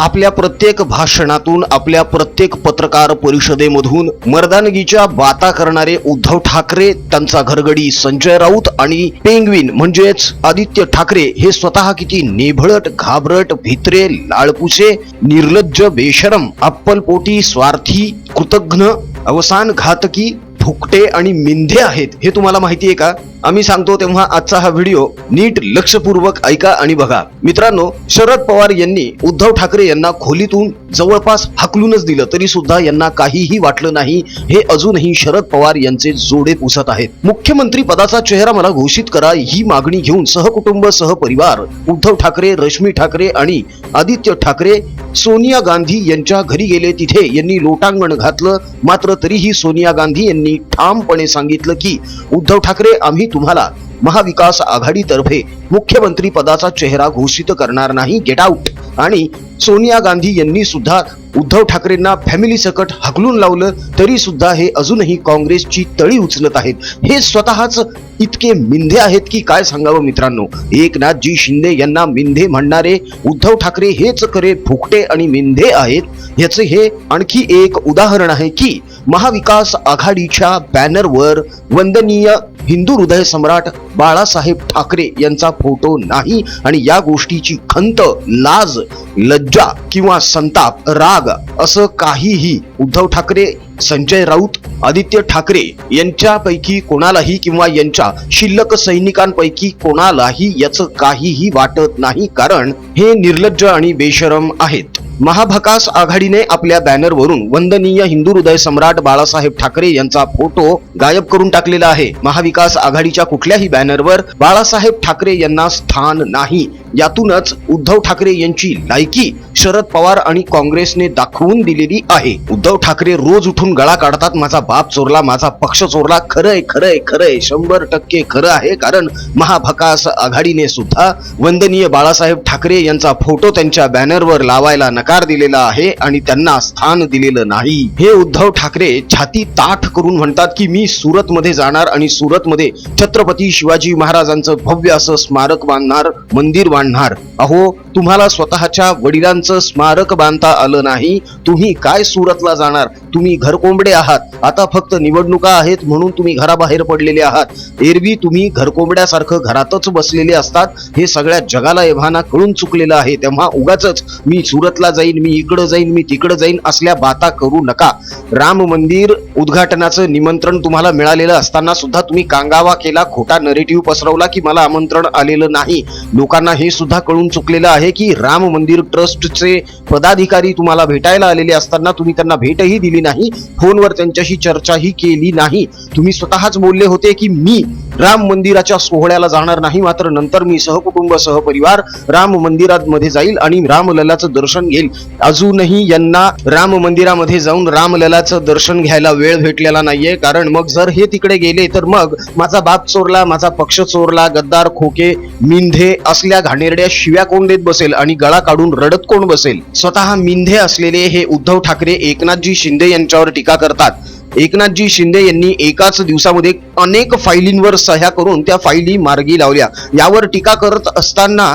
आपल्या प्रत्येक भाषणातून आपल्या प्रत्येक पत्रकार परिषदेमधून मर्दानगीच्या बाता करणारे उद्धव ठाकरे त्यांचा घरगडी संजय राऊत आणि पेंगविन म्हणजेच आदित्य ठाकरे हे स्वतः किती नेभळट घाबरट भित्रे लाळपुसे निर्लज्ज बेशरम अप्पलपोटी स्वार्थी कृतघ्न अवसान घातकी फुकटे आणि मिंधे आहेत हे तुम्हाला माहिती आहे का? आम्ही सांगतो तेव्हा आजचा हा व्हिडिओ नीट लक्षपूर्वक ऐका आणि बघा. मित्रांनो शरद पवार यांनी उद्धव ठाकरे यांना खोलीतून जवळपास हाकलूनच दिलं. तरी सुद्धा यांना काहीही वाटलं नाही. हे अजूनही शरद पवार यांचे जोडे पुसत आहेत. मुख्यमंत्री पदाचा चेहरा मला घोषित करा ही मागणी घेऊन सहकुटुंब सहपरिवार उद्धव ठाकरे रश्मी ठाकरे आणि आदित्य ठाकरे सोनिया गांधी यांच्या घरी गेले. तिथे यांनी लोटांगण घातलं. मात्र तरीही सोनिया गांधी यांनी ठामपणे सांगितलं की उद्धव ठाकरे आम्ही तुम्हाला महाविकास आघाडीतर्फे मुख्यमंत्री पदाचा चेहरा घोषित करणार नाही गेट आउट आणि सोनिया गांधी यांनी सुद्धा उद्धव ठाकरेंना फॅमिली सकट हकलून लावलं तरी सुद्धा हे अजूनही काँग्रेसची तळी उचलत आहेत. हे स्वतःच इतके मिंधे आहेत की काय सांगावं मित्रांनो? एकनाथजी शिंदे यांना मिंधे म्हणणारे उद्धव ठाकरे हेच खरे फुकटे आणि मिंधे आहेत. याचे हे आणखी एक उदाहरण आहे की महाविकास आघाडीच्या बॅनरवर वंदनीय हिंदू हृदय सम्राट बाळासाहेब ठाकरे यांचा फोटो नाही आणि या गोष्टीची खंत लाज लज्जा किंवा संताप राग असं काहीही उद्धव ठाकरे संजय राऊत आदित्य ठाकरे यांच्यापैकी कोणालाही किंवा यांच्या शिल्लक सैनिकांपैकी कोणालाही याचं काहीही वाटत नाही कारण हे निर्लज्ज आणि बेशरम आहेत. महाभकास आघाडीने आपल्या बॅनरवरून वंदनीय हिंदू हृदय सम्राट बाळासाहेब ठाकरे यांचा फोटो गायब करून टाकलेला आहे. महाविकास आघाडीच्या कुठल्याही बॅनरवर बाळासाहेब ठाकरे यांना स्थान नाही. यातूनच उद्धव ठाकरे यांची लायकी शरद पवार आणि काँग्रेसने दाखवून दिलेली आहे. उद्धव ठाकरे रोज उठून गळा काढतात माझा बाप चोरला माझा पक्ष चोरला. खरंय खरंय खरंय. शंभर टक्के खरं आहे कारण महाभकास आघाडीने सुद्धा वंदनीय बाळासाहेब ठाकरे यांचा फोटो त्यांच्या बॅनरवर लावायला नका नकार दिलेला आहे आणि त्यांना स्थान दिलेलं नाही. हे उद्धव ठाकरे छाती ताठ करून म्हणतात की मी सुरत मध्ये जाणार आणि सुरत मध्ये छत्रपती शिवाजी महाराजांचं भव्य असं स्मारक बांधणार मंदिर बांधणार. अहो तुम्हाला स्वतःच्या वडिलांचं स्मारक बांधता आलं नाही. तुम्ही काय सुरतला जाणार? तुम्ही घरकोंबडे आहात. आता फक्त निवडणुका आहेत म्हणून तुम्ही घराबाहेर पडलेले आहात. एरवी तुम्ही घरकोंबड्यासारखं घरातच बसलेले असतात. हे सगळ्या जगाला एव्हाना कळून चुकलेलं आहे. तेव्हा उगाच मी सुरतला जाईन मी इकडं जाईन मी तिकडं जाईन असल्या बाता करू नका. राम मंदिर उद्घाटनाचं निमंत्रण तुम्हाला मिळालेलं असताना सुद्धा तुम्ही कांगावा केला खोटा नरेटिव्ह पसरवला की मला आमंत्रण आलेलं नाही. लोकांना हे सुद्धा कळून चुकलेलं आहे की राम मंदिर ट्रस्टचे पदाधिकारी तुम्हाला भेटायला आलेले असताना तुम्ही त्यांना भेटही दिली नाही फोनवर त्यांच्याशी चर्चाही केली नाही. तुम्ही स्वतःच बोलले होते की मी राम मंदिराच्या सोहळ्याला जाणार नाही मात्र नंतर मी सहकुटुंब सहपरिवार राम मंदिरामध्ये जाईल आणि रामललाचं दर्शन घेईल. अजूनही यांना राम मंदिरामध्ये जाऊन रामललाचं दर्शन घ्यायला वेळ भेटलेला नाहीये. कारण मग जर हे तिकडे गेले तर मग माझा बाप चोरला माझा पक्ष चोरला गद्दार खोके मिंधे असल्या घाणेरड्या शिव्या कोण देत बसेल आणि गळा काढून रडत कोण बसेल? स्वतः मिंधे असलेले हे उद्धव ठाकरे एकनाथजी शिंदे यांच्यावर टीका करतात. एकनाथजी शिंदे यांनी एकाच दिवसामध्ये अनेक फायलींवर सह्या करून त्या फायली मार्गी लावल्या. यावर टीका करत असताना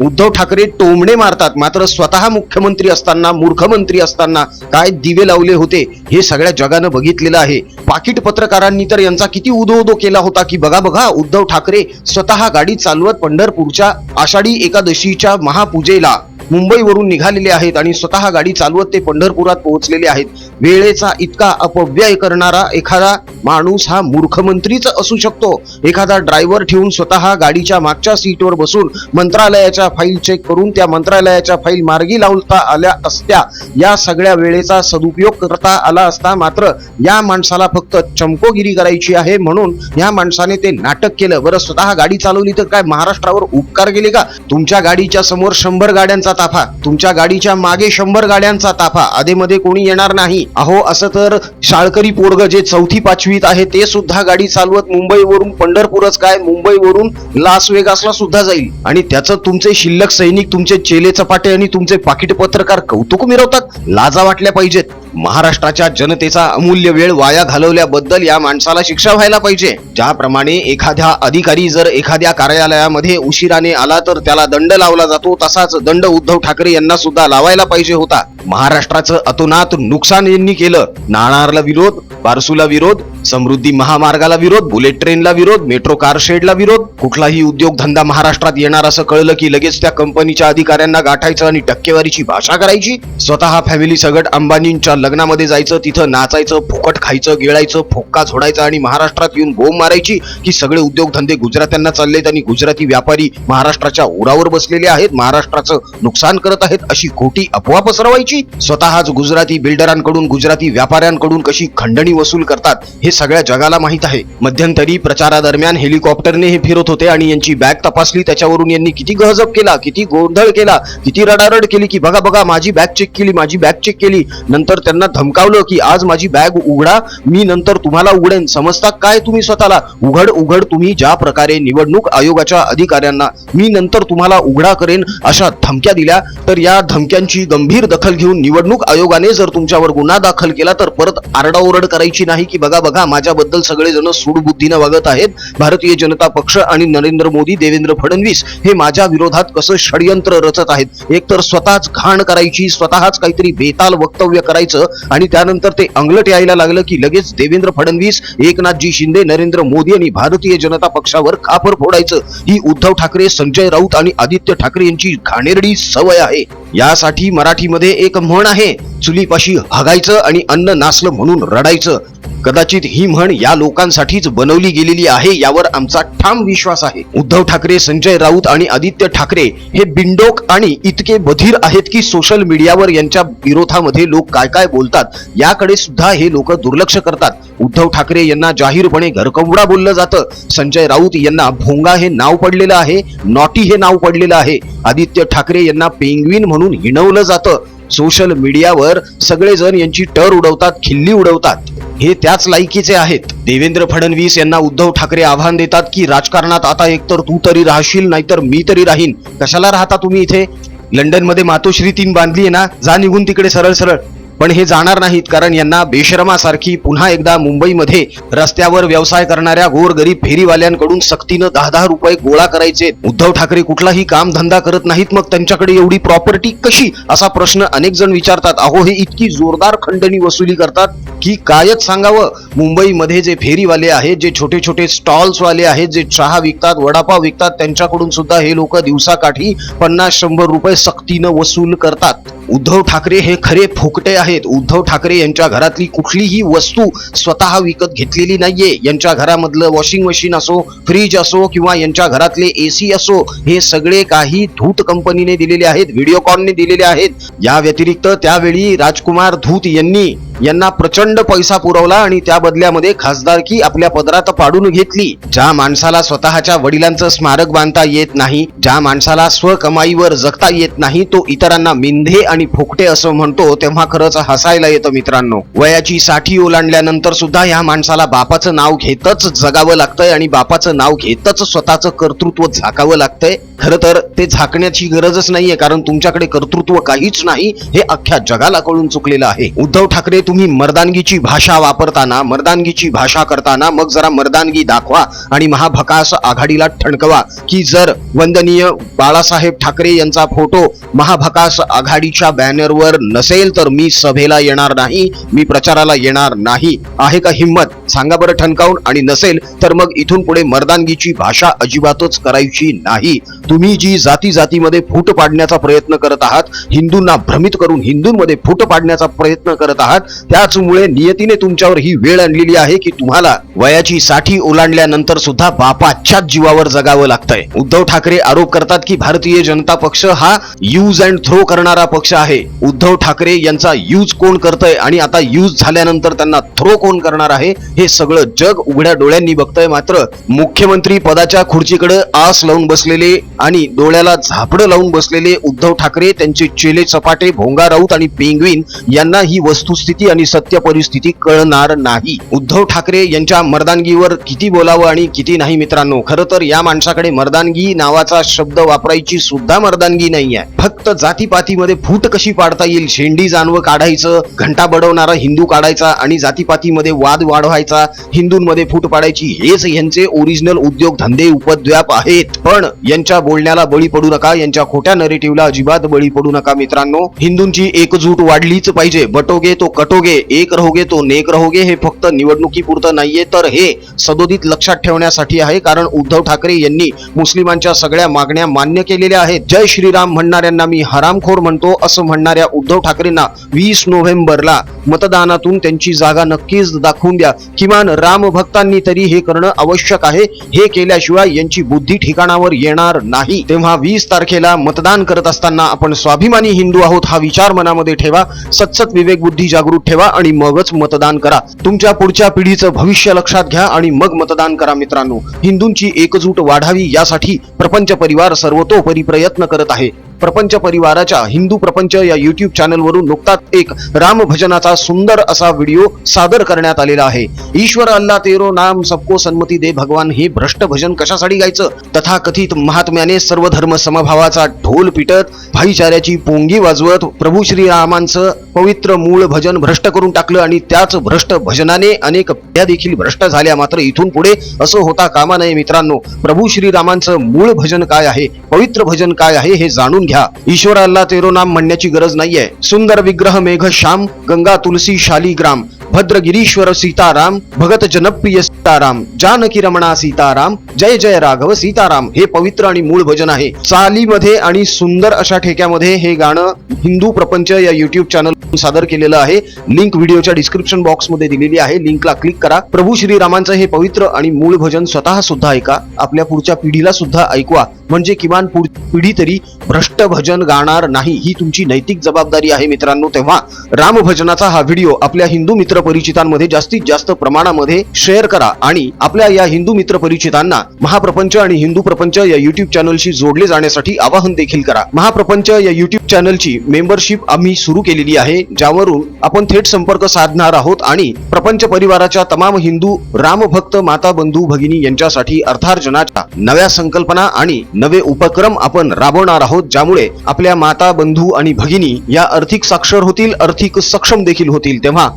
उद्धव ठाकरे टोमणे मारतात. मात्र स्वतः मुख्यमंत्री असताना मूर्खमंत्री असताना काय दिवे लावले होते हे सगळ्या जगानं बघितलेलं आहे. पाकिट पत्रकारांनी तर यांचा किती उदो उदो केला होता की बघा बघा उद्धव ठाकरे स्वतः गाडी चालवत पंढरपूरच्या आषाढी एकादशीच्या महापूजेला मुंबईवरून निघालेले आहेत आणि स्वतः गाडी चालवत ते पंढरपुरात पोहोचलेले आहेत. वेळेचा इतका अपव्यय करणारा एखादा माणूस हा मूर्खमंत्रीच असू शकतो. एखादा ड्रायव्हर ठेवून स्वतः गाडीच्या मागच्या सीटवर बसून मंत्रालयाच्या फाईल चेक करून त्या मंत्रालयाच्या फाईल मार्गी लावता आल्या असत्या. या सगळ्या वेळेचा सदुपयोग करता आला असता मात्र या माणसाला फक्त चमकोगिरी करायची आहे म्हणून या माणसाने ते नाटक केलं. बरं स्वतः गाडी चालवली तर काय महाराष्ट्रावर उपकार गेले का? तुमच्या गाडीच्या समोर शंभर गाड्यांचा ताफा तुमच्या गाडीच्या मागे शंभर गाड्यांचा ताफा आधेमध्ये कोणी येणार नाही. अहो असं तर शाळकरी पोरग जे चौथी पाचवीत आहे ते सुद्धा गाडी चालवत मुंबईवरून पंढरपूरच काय? मुंबईवरून लास वेगासला सुद्धा जाईल. आणि त्याचं तुमचे शिल्लक सैनिक तुमचे चेले चपाटे आणि तुमचे पाकिट पत्रकार कौतुक मिरवतात. लाजा वाटल्या पाहिजेत. महाराष्ट्राच्या जनतेचा अमूल्य वेळ वाया घालवल्याबद्दल या माणसाला शिक्षा व्हायला पाहिजे. ज्याप्रमाणे एखाद्या अधिकारी जर एखाद्या कार्यालयामध्ये उशिराने आला तर त्याला दंड लावला जातो तसाच दंड उद्धव ठाकरे यांना सुद्धा लावायला पाहिजे होता. महाराष्ट्राचं अतोनात नुकसान यांनी केलं. नाणारला विरोध बारसूला विरोध समृद्धी महामार्गाला विरोध बुलेट ट्रेनला विरोध मेट्रो कार शेडला विरोध कुठलाही उद्योगधंदा महाराष्ट्रात येणार असं कळलं की लगेच त्या कंपनीच्या अधिकाऱ्यांना गाठायचं आणि टक्केवारीची भाषा करायची. स्वतः फॅमिली सगट अंबानींच्या लग्नामध्ये जायचं तिथं नाचायचं फुकट खायचं गिळायचं फुक्का झोडायचा आणि महाराष्ट्रात येऊन बोंब मारायची की सगळे उद्योगधंदे गुजरात्यांना चाललेत आणि गुजराती व्यापारी महाराष्ट्राच्या उरावर बसलेले आहेत महाराष्ट्राचं नुकसान करत आहेत अशी खोटी अफवा पसरवायची. स्वतःच गुजराती बिल्डरांकडून गुजराती व्यापाऱ्यांकडून कशी खंडणी वसूल करतात हे सगळ्या जगाला माहीत आहे. मध्यंतरी प्रचारादरम्यान हेलिकॉप्टरने हे फिरत होते आणि यांची बॅग तपासली. त्याच्यावरून यांनी किती गहजब केला किती गोंधळ केला किती रडारड केली की बघा बघा माझी बॅग चेक केली माझी बॅग चेक केली. नंतर त्यांना धमकावलं की आज माझी बॅग उघडा मी नंतर तुम्हाला उघडेन. समजता काय तुम्ही स्वतःला? उघड उघड तुम्ही ज्या प्रकारे निवडणूक आयोगाच्या अधिकाऱ्यांना मी नंतर तुम्हाला उघडा करेन अशा धमक्या दिल्या. तर या धमक्यांची गंभीर दखल घेऊन निवडणूक आयोगाने जर तुमच्यावर गुन्हा दाखल केला तर परत आरडाओरड करायची नाही की बघा बघा माझ्याबद्दल सगळेजण सूडबुद्धीनं वागत आहेत. भारतीय जनता पक्ष आणि नरेंद्र मोदी देवेंद्र फडणवीस हे माझ्या विरोधात कसं षडयंत्र रचत आहेत. एक तर स्वतःच घाण करायची स्वतःच काहीतरी बेताल वक्तव्य करायचं आणि त्यानंतर ते अंगलट यायला लागलं की लगेच देवेंद्र फडणवीस एकनाथजी शिंदे नरेंद्र मोदी आणि भारतीय जनता पक्षावर खापर फोडायचं. ही उद्धव ठाकरे संजय राऊत आणि आदित्य ठाकरे यांची घाणेरडी सवय आहे. यासाठी मराठीमध्ये एक म्हण आहे चुलीपाशी हगायचं आणि अन्न नासलं म्हणून रडायचं. कदाचित ही म्हण या लोकांसाठीच बनवली गेलेली आहे यावर आमचा ठाम विश्वास आहे. उद्धव ठाकरे संजय राऊत आणि आदित्य ठाकरे हे बिंडोक आणि इतके बधीर आहेत की सोशल मीडियावर यांच्या विरोधामध्ये लोक काय काय बोलतात याकडे सुद्धा हे लोक दुर्लक्ष करतात. उद्धव ठाकरे यांना जाहीरपणे घरकवडा बोललं जातं. संजय राऊत यांना भोंगा हे नाव पडलेलं आहे नॉटी हे नाव पडलेलं आहे. आदित्य ठाकरे यांना पेंग्विन म्हणून हिणवलं जातं. सोशल मीडियावर सगळेजण यांची टर उडवतात खिल्ली उडवतात. हे त्याच लायकीचे आहेत. देवेंद्र फडणवीस यांना उद्धव ठाकरे आव्हान देतात की राजकारणात आता एकतर तू तरी राहशील नाहीतर मी तरी राहीन. कशाला राहता तुम्ही इथे? लंडनमध्ये मातोश्री तीन बांधली आहे ना? जा निघून तिकडे सरळ सरळ. पण हे जाणार नाहीत कारण यांना बेशरमासारखी पुन्हा एकदा मुंबईमध्ये रस्त्यावर व्यवसाय करणाऱ्या गोरगरीब फेरीवाल्यांकडून सक्तीनं दहा दहा रुपये गोळा करायचे. उद्धव ठाकरे कुठलाही काम धंदा करत नाहीत मग त्यांच्याकडे एवढी प्रॉपर्टी कशी? असा प्रश्न अनेक जण विचारतात. अहो हे इतकी जोरदार खंडणी वसुली करतात की कायच सांगावं? मुंबईमध्ये जे फेरीवाले आहेत जे छोटे छोटे स्टॉल्स वाले आहेत जे चहा विकतात वडापाव विकतात त्यांच्याकडून सुद्धा हे लोक दिवसाकाठी पन्नास शंभर रुपये सक्तीनं वसूल करतात. उद्धव ठाकरे हे खरे फुकटे आहेत. उद्धव ठाकरे यांच्या घरातली कुठलीही वस्तू स्वतः विकत घेतलेली नाहीये. यांच्या घरामधलं वॉशिंग मशीन असो फ्रीज असो किंवा यांच्या घरातले एसी असो हे सगळे काही धूत कंपनीने दिलेले आहेत व्हिडिओकॉनने दिलेले आहेत. या व्यतिरिक्त त्यावेळी राजकुमार धूत यांनी यांना प्रचंड पैसा पुरवला आणि त्या बदल्यामध्ये खासदारकी आपल्या पदरात पाडून घेतली. ज्या माणसाला स्वतःच्या वडिलांचं स्मारक बांधता येत नाही ज्या माणसाला स्वकमाईवर जगता येत नाही तो इतरांना मिंधे आणि फुकटे असं म्हणतो तेव्हा खरंच हसायला येतं मित्रांनो. वयाची साठी ओलांडल्यानंतर सुद्धा ह्या माणसाला बापाचं नाव घेतच जगावं लागतंय आणि बापाचं नाव घेतच स्वतःचं कर्तृत्व झाकावं लागतंय. खरं तर ते झाकण्याची गरजच नाहीये कारण तुमच्याकडे कर्तृत्व काहीच नाही हे अख्ख्या जगाला कळून चुकलेलं आहे. उद्धव ठाकरे तुम्ही मर्दानगीची भाषा वापरताना मर्दानगीची भाषा करताना मग जरा मर्दानगी दाखवा आणि महाभकास आघाडीला ठणकवा की जर वंदनीय बाळासाहेब ठाकरे यांचा फोटो महाभकास आघाडीच्या बॅनरवर नसेल तर मी सभेला येणार नाही मी प्रचाराला येणार नाही. आहे का हिंमत? सांगा बरं ठणकावून. आणि नसेल तर मग इथून पुढे मर्दानगीची भाषा अजिबातच करायची नाही. तुम्ही जी जाती जातीमध्ये फूट पाडण्याचा प्रयत्न करत आहात हिंदूंना भ्रमित करून हिंदूंमध्ये फूट पाडण्याचा प्रयत्न करत आहात त्याचमुळे नियतीने तुमच्यावर ही वेळ आणलेली आहे की तुम्हाला वयाची साठी ओलांडल्यानंतर सुद्धा बापाच्याच जीवावर जगावं लागतंय. उद्धव ठाकरे आरोप करतात की भारतीय जनता पक्ष हा यूज अँड थ्रो करणारा पक्ष आहे. उद्धव ठाकरे यांचा यूज कोण करतय आणि आता यूज झाल्यानंतर त्यांना थ्रो कोण करणार आहे हे सगळं जग उघड्या डोळ्यांनी बघतंय. मात्र मुख्यमंत्री पदाच्या खुर्चीकडे आस लावून बसलेले आणि डोळ्याला झापडं लावून बसलेले उद्धव ठाकरे त्यांचे चेले चपाटे भोंगा राऊत आणि पेंगवीन यांना ही वस्तुस्थिती आणि सत्य परिस्थिती कळणार नाही. उद्धव ठाकरे यांच्या मर्दानगीवर किती बोलावं आणि किती नाही मित्रांनो? खरं तर या माणसाकडे मर्दानगी नावाचा शब्द वापरायची सुद्धा मर्दानगी नाही आहे फक्त जातीपातीमध्ये फूट कशी पाडता येईल? शेंडी जानवं काढायचं घंटा बडवणारा हिंदू काढायचा आणि जातीपातीमध्ये वाद वाढवायचा हिंदूंमध्ये फूट पाडायची हेच यांचे ओरिजिनल उद्योग धंदे उपद्व्याप आहेत. पण यांच्या बोलण्याला बळी पडू नका यांच्या खोट्या नरेटिव्हला अजिबात बळी पडू नका मित्रांनो. हिंदूंची एकजूट वाढलीच पाहिजे. बटोगे तो कटोगे एक रहोगे तो नेक रहोगे हे फक्त निवडणुकीपुरतं नाहीये. तर हे सदोदित लक्षात ठेवण्यासाठी आहे कारण उद्धव ठाकरे यांनी मुस्लिमांच्या सगळ्या मागण्या मान्य केलेल्या आहेत. जय श्रीराम म्हणणाऱ्यांना मी हरामखोर म्हणतो असं म्हणणाऱ्या उद्धव ठाकरेंना वीस नोव्हेंबरला मतदानातून त्यांची जागा नक्कीच दाखवून द्या. किमान राम भक्तांनी तरी हे करणं आवश्यक आहे. हे केल्याशिवाय यांची बुद्धी ठिकाणावर येणार नाही. तेव्हा वीस तारखेला मतदान करत असताना आपण स्वाभिमानी हिंदू आहोत हा विचार मनामध्ये ठेवा. सत्सत विवेक बुद्धी जागृत ठेवा आणि मगच मतदान करा. तुमच्या पुढच्या पिढीचं भविष्य लक्षात घ्या आणि मग मतदान करा मित्रांनो. हिंदूंची एकजूट वाढावी यासाठी प्रपंच परिवार सर्वतोपरी प्रयत्न करत आहे. प्रपंच परिवाराच्या हिंदू प्रपंच या युट्यूब चॅनलवरून नुकताच एक राम भजनाचा सुंदर असा व्हिडिओ सादर करण्यात आलेला आहे. ईश्वर अल्ला तेरो नाम सबको सन्मती दे भगवान हे भ्रष्ट भजन कशासाठी गायचं? तथाकथित महात्म्याने सर्व धर्म समभावाचा ढोल पिटत भाईचाऱ्याची पोंगी वाजवत प्रभू श्रीरामांचं पवित्र मूळ भजन भ्रष्ट करून टाकलं आणि त्याच भ्रष्ट भजनाने अनेक पिढ्या देखील भ्रष्ट झाल्या. मात्र इथून पुढे असं होता कामा नये मित्रांनो. प्रभू श्रीरामांचं मूळ भजन काय आहे? पवित्र भजन काय आहे हे जाणून घ्या. ईश्वराला तेरो नाम म्हणण्याची गरज नाहीये. सुंदर विग्रह मेघ श्याम गंगा तुलसी शालीग्राम. भद्रगिरीश्वर सीताराम भगत जनप्रिय सीताराम जानकी रमणा सीताराम जय जय राघव सीताराम हे पवित्र आणि मूळ भजन आहे. चालीमध्ये आणि सुंदर अशा ठेक्यामध्ये हे गाणं हिंदू प्रपंच या युट्यूब चॅनल सादर केलेलं आहे. लिंक व्हिडिओच्या डिस्क्रिप्शन बॉक्समध्ये दिलेली आहे. लिंकला क्लिक करा. प्रभू श्रीरामांचं हे पवित्र आणि मूळ भजन स्वतः सुद्धा ऐका. आपल्या पुढच्या पिढीला सुद्धा ऐकवा. म्हणजे किमान पुढची पिढी तरी भ्रष्ट भजन गाणार नाही. ही तुमची नैतिक जबाबदारी आहे मित्रांनो. तेव्हा राम भजनाचा हा व्हिडिओ आपल्या हिंदू मित्र परिचितांमध्ये जास्तीत जास्त प्रमाणामध्ये शेअर करा आणि आपल्या या हिंदू मित्र परिचितांना महाप्रपंच आणि हिंदू प्रपंच या युट्यूब चॅनलशी जोडले जाण्यासाठी आवाहन देखील करा. महाप्रपंच या युट्यूब चॅनलची मेंबरशिप आम्ही सुरू केलेली आहे ज्यावरून आपण थेट संपर्क साधणार आहोत आणि प्रपंच परिवाराच्या तमाम हिंदू रामभक्त माता बंधू भगिनी यांच्यासाठी अर्थार्जनाच्या नव्या संकल्पना आणि नवे उपक्रम आपण राबवणार आहोत ज्यामुळे आपल्या माता बंधू आणि भगिनी या आर्थिक साक्षर होतील आर्थिक सक्षम देखील होतील. तेव्हा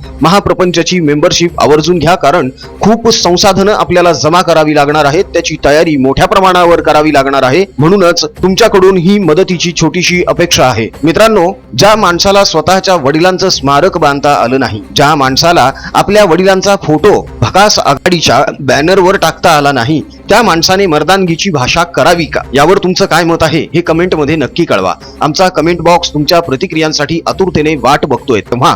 प्रपंचची मेंबरशिप आवर्जून घ्या कारण खूप संसाधनं आपल्याला जमा करावी लागणार आहेत. त्याची तयारी मोठ्या प्रमाणावर करावी लागणार आहे. म्हणूनच तुमच्याकडून ही मदतीची छोटीशी अपेक्षा आहे. मित्रांनो ज्या माणसाला स्वतःच्या वडिलांचं स्मारक बांधता आलं नाही ज्या माणसाला आपल्या वडिलांचा फोटो भकास आघाडीच्या बॅनरवर टाकता आला नाही त्या माणसाने मर्दानगीची भाषा करावी का? यावर तुमचं काय मत आहे हे कमेंटमध्ये नक्की कळवा. आमचा कमेंट बॉक्स तुमच्या प्रतिक्रियांसाठी आतुरतेने वाट बघतोय. तेव्हा